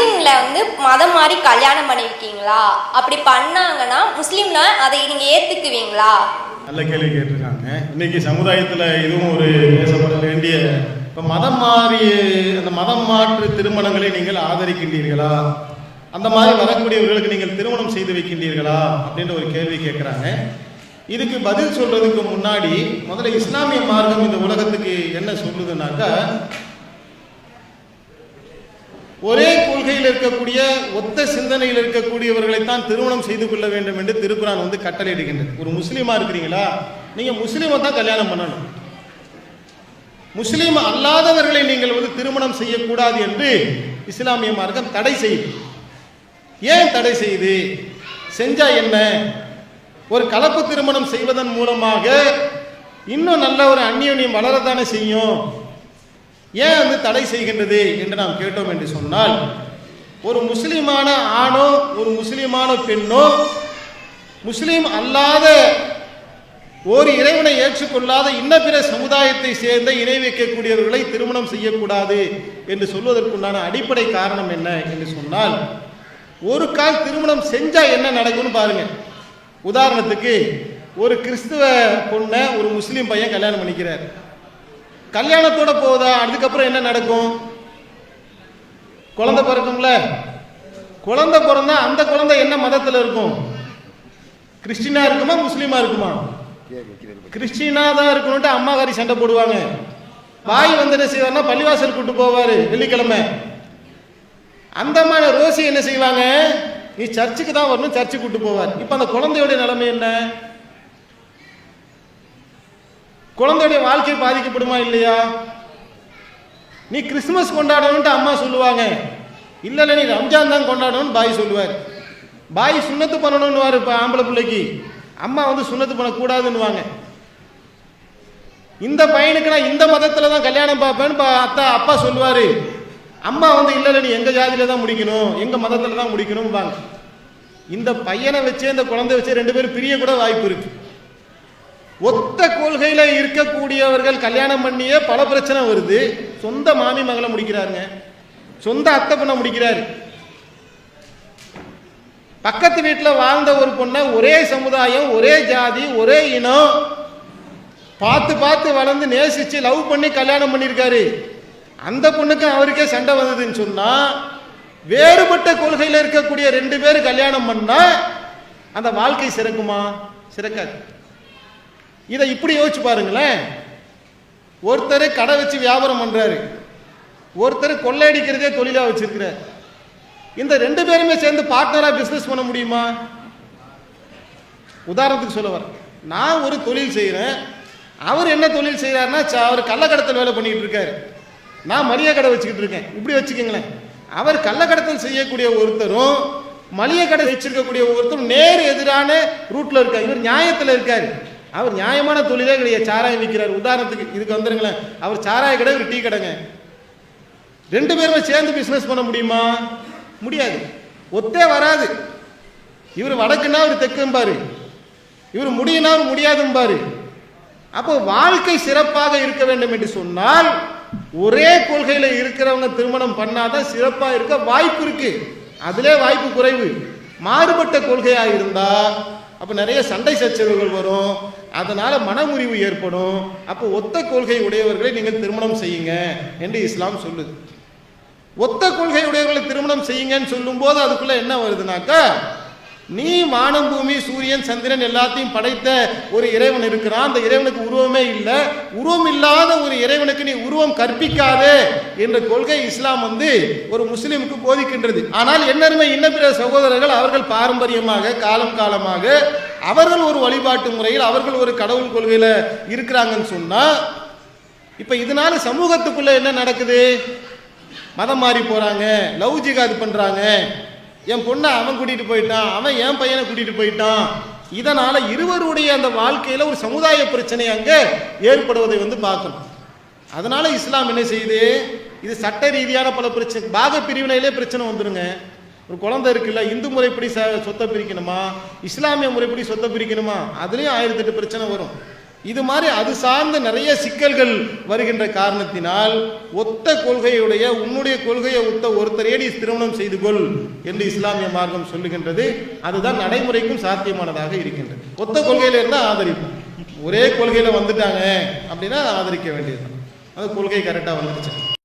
முஸ்லீம்ல வந்து மதம் மாறி கல்யாணம் பண்ணியிருக்கீங்களா அப்படி பண்ணாங்கன்னா முஸ்லீம்ல அதை நீங்க ஏத்துக்குவீங்களா? நல்ல கேள்வி கேட்டிருக்காங்க. இன்னைக்கு சமுதாயத்தில் இதுவும் ஒரு பேசப்பட வேண்டிய இப்போ மதம் மாறி அந்த மதம் மாற்று திருமணங்களை நீங்கள் ஆதரிக்கின்றீர்களா? அந்த மாதிரி வரக்கூடியவர்களுக்கு நீங்கள் திருமணம் செய்து வைக்கின்றீர்களா? அப்படின்ற ஒரு கேள்வி கேட்குறாங்க இதுக்கு பதில் சொல்றதுக்கு முன்னாடி முதல்ல இஸ்லாமிய மார்க்கம் இந்த உலகத்துக்கு என்ன சொல்லுதுன்னாக்கா ஒரே கொள்கையில் இருக்கக்கூடிய ஒத்த சிந்தனையில் இருக்கக்கூடியவர்களைத்தான் திருமணம் செய்து கொள்ள வேண்டும் என்று திருக்குறான் வந்து கட்டளையிடுகின்றது. ஒரு முஸ்லீமா இருக்கிறீங்களா? நீங்க முஸ்லீமை தான் கல்யாணம் பண்ணணும். முஸ்லீம் அல்லாதவர்களை நீங்கள் வந்து திருமணம் செய்யக்கூடாது என்று இஸ்லாமிய மார்க்கம் தடை செய்யுது. ஏன் தடை செய்யுது? செஞ்சா என்ன? ஒரு கலப்பு திருமணம் செய்வதன் மூலமாக இன்னும் நல்ல ஒரு அந்யோன்யம் வளரத்தானே செய்யும்? ஏன் வந்து தடை செய்கின்றது என்று நாம் கேட்டோம் என்று சொன்னால் ஒரு முஸ்லீமான ஆணோ ஒரு முஸ்லீமான பெண்ணோ முஸ்லீம் அல்லாத ஒரு இறைவனை ஏற்றுக்கொள்ளாத இன்ன பிற சமுதாயத்தை சேர்ந்த இணை வைக்கக்கூடியவர்களை திருமணம் செய்யக்கூடாது என்று சொல்வதற்குண்டான அடிப்படை காரணம் என்ன என்று சொன்னால் ஒரு கால் திருமணம் செஞ்சா என்ன நடக்கும்னு பாருங்க. உதாரணத்துக்கு ஒரு கிறிஸ்துவ பொண்ணை ஒரு முஸ்லீம் பையன் கல்யாணம் பண்ணிக்கிறார். கல்யாணத்தோட போகுதா? அதுக்கப்புறம் என்ன நடக்கும்? குழந்தை பிறக்கும்ல? குழந்தை பிறந்தா அந்த குழந்தை என்ன மதத்தில் இருக்கும்? கிறிஸ்டினா இருக்குமா முஸ்லீமா இருக்குமா? கிறிஸ்டினா தான் இருக்கணும்ட்டு அம்மாக்காரி சண்டை போடுவாங்க. பாய் வந்து என்ன செய்வார்னா பள்ளிவாசல் கூட்டு போவாரு வெள்ளிக்கிழமை. அந்த மாதிரி ரோசி என்ன செய்வாங்க? நீ சர்ச்சுக்கு தான் வரணும் சர்ச்சுக்கு கூட்டு போவார். இப்போ அந்த குழந்தையோட நிலைமை என்ன? குழந்தையுடைய வாழ்க்கை பாதிக்கப்படுமா இல்லையா? நீ கிறிஸ்துமஸ் கொண்டாடணும்ட்டு அம்மா சொல்லுவாங்க. இல்லை நீ ரம்ஜான் தான் கொண்டாடணும்னு பாய் சொல்லுவார். பாய் சுண்ணத்து பண்ணணும்னுவார் இப்போ ஆம்பளை பிள்ளைக்கு. அம்மா வந்து சுண்ணத்து பண்ணக்கூடாதுன்னுவாங்க. இந்த பையனுக்கு நான் இந்த மதத்தில் தான் கல்யாணம் பார்ப்பேன்னு பா- அத்தா அப்பா சொல்லுவார். அம்மா வந்து இல்லை நீ எங்கள் ஜாதியில் தான் முடிக்கணும் எங்கள் மதத்தில் தான் முடிக்கணும்பாங்க. இந்த பையனை வச்சு இந்த குழந்தை வச்சு ரெண்டு பேரும் பிரிய கூட வாய்ப்பு இருக்குது ஒத்த கொள்கையில இருக்கக்கூடியவர்கள் கல்யாணம் பண்ணியே பல பிரச்சனை வருது. சொந்த மாமி மகளை முடிக்கிறாருங்க. சொந்த அத்தை பொண்ணை முடிக்கிறாரு. பக்கத்து வீட்டில் வாழ்ந்த ஒரு பொண்ணை ஒரே சமுதாயம் ஒரே ஜாதி ஒரே இனம் பார்த்து பார்த்து வளர்ந்து நேசிச்சு லவ் பண்ணி கல்யாணம் பண்ணியிருக்காரு. அந்த பொண்ணுக்கு அவருக்கே சண்டை வந்ததுன்னு சொன்னால் வேறுபட்ட கொள்கையில் இருக்கக்கூடிய ரெண்டு பேர் கல்யாணம் பண்ணால் அந்த வாழ்க்கை சிறக்குமா? சிறக்காது. இதை இப்படி யோசிச்சு பாருங்களேன். ஒருத்தர் கடை வச்சு வியாபாரம் பண்ணுறாரு ஒருத்தர் கொள்ளையடிக்கிறதே தொழிலாக வச்சிருக்கிறார். இந்த ரெண்டு பேருமே சேர்ந்து பார்ட்னராக பிஸ்னஸ் பண்ண முடியுமா? உதாரணத்துக்கு சொல்ல வரேன். நான் ஒரு தொழில் செய்கிறேன் அவர் என்ன தொழில் செய்கிறாருன்னா அவர் கள்ளக்கடத்தல் வேலை பண்ணிக்கிட்டு இருக்காரு. நான் மளிகை கடை வச்சுக்கிட்டு இருக்கேன். இப்படி வச்சுக்கோங்களேன். அவர் கள்ளக்கடத்தல் செய்யக்கூடிய ஒருத்தரும் மளிகை கடை வச்சிருக்கக்கூடிய ஒருத்தரும் நேர் எதிரான ரூட்டில் இருக்கார். இவர் நியாயத்தில் இருக்காரு. அவர் நியாயமான தொழிலே கிடையாது சாராயம் விற்கிறார். உதாரணத்துக்கு இதுக்கு வந்துருங்களேன். அவர் சாராய கடை ஒரு டீ கடைங்க. ரெண்டு பேருமே சேர்ந்து பிசினஸ் பண்ண முடியுமா? முடியாது. ஒத்தே வராது. இவர் வடக்குன்னா அவர் தெக்கும்பாரு இவர் முடியினா அவர் முடியாதும்பாரு அப்போ வாழ்க்கை சிறப்பாக இருக்க வேண்டும் என்று சொன்னால் ஒரே கொள்கையில் இருக்கிறவங்க திருமணம் பண்ணாதான் சிறப்பாக இருக்க வாய்ப்பு இருக்கு. அதிலே வாய்ப்பு குறைவு. மாறுபட்ட கொள்கையாக இருந்தால் அப்போ நிறைய சண்டை சச்சரவுகள் வரும். அதனால மனமுறிவு ஏற்படும். அப்போ ஒத்த கொள்கை உடையவர்களை நீங்கள் திருமணம் செய்யுங்க என்று இஸ்லாம் சொல்லுது. ஒத்த கொள்கை உடையவர்களை திருமணம் செய்யுங்கன்னு சொல்லும்போது அதுக்குள்ள என்ன வருதுனாக்கா நீ வானம் பூமி சூரியன் சந்திரன் எல்லாத்தையும் படைத்த ஒரு இறைவன் இருக்கிறான். அந்த இறைவனுக்கு உருவமே இல்லை. உருவம் இல்லாத ஒரு இறைவனுக்கு நீ உருவம் கற்பிக்காதே என்ற கொள்கை இஸ்லாம் வந்து ஒரு முஸ்லிமுக்கு போதிக்கின்றது. ஆனால் என்னருமே இன்ன பிற சகோதரர்கள் அவர்கள் பாரம்பரியமாக காலம் காலமாக அவர்கள் ஒரு வழிபாட்டு முறையில் அவர்கள் ஒரு கடவுள் கொள்கையில இருக்கிறாங்கன்னு சொன்னா இப்ப இதனால சமூகத்துக்குள்ள என்ன நடக்குது? மதம் மாறி போறாங்க லவ் ஜிகாது பண்றாங்க என் பொண்ணை அவன் கூட்டிட்டு போயிட்டான் அவன் என் பையனை கூட்டிட்டு போயிட்டான். இதனால இருவருடைய அந்த வாழ்க்கையில ஒரு சமுதாய பிரச்சனை அங்க ஏற்படுவதை வந்து பார்க்கணும். அதனால இஸ்லாம் என்ன செய்யுது? இது சட்ட ரீதியான பல பிரச்சனை பாக பிரிவினையிலே பிரச்சனை வந்துருங்க. ஒரு குழந்தை இருக்குல்ல இந்து முறைப்படி ச- சொத்தை பிரிக்கணுமா? இஸ்லாமிய முறைப்படி சொத்தை பிரிக்கணுமா? அதுலேயும் ஆயிரத்தி எட்டு பிரச்சனை வரும். இது மாதிரி அது சார்ந்த நிறைய சிக்கல்கள் வருகின்ற காரணத்தினால் ஒத்த கொள்கையுடைய உன்னுடைய கொள்கையை ஒத்த ஒருத்தரேடி திருமணம் செய்து கொள் என்று இஸ்லாமிய மார்க்கம் சொல்லுகின்றது. அதுதான் நடைமுறைக்கும் சாத்தியமானதாக இருக்கின்றது. ஒத்த கொள்கையில இருந்தால் ஆதரிப்போம் ஒரே கொள்கையில வந்துட்டாங்க அப்படின்னா ஆதரிக்க வேண்டியது அது கொள்கை கரெக்டாக வந்துருச்சு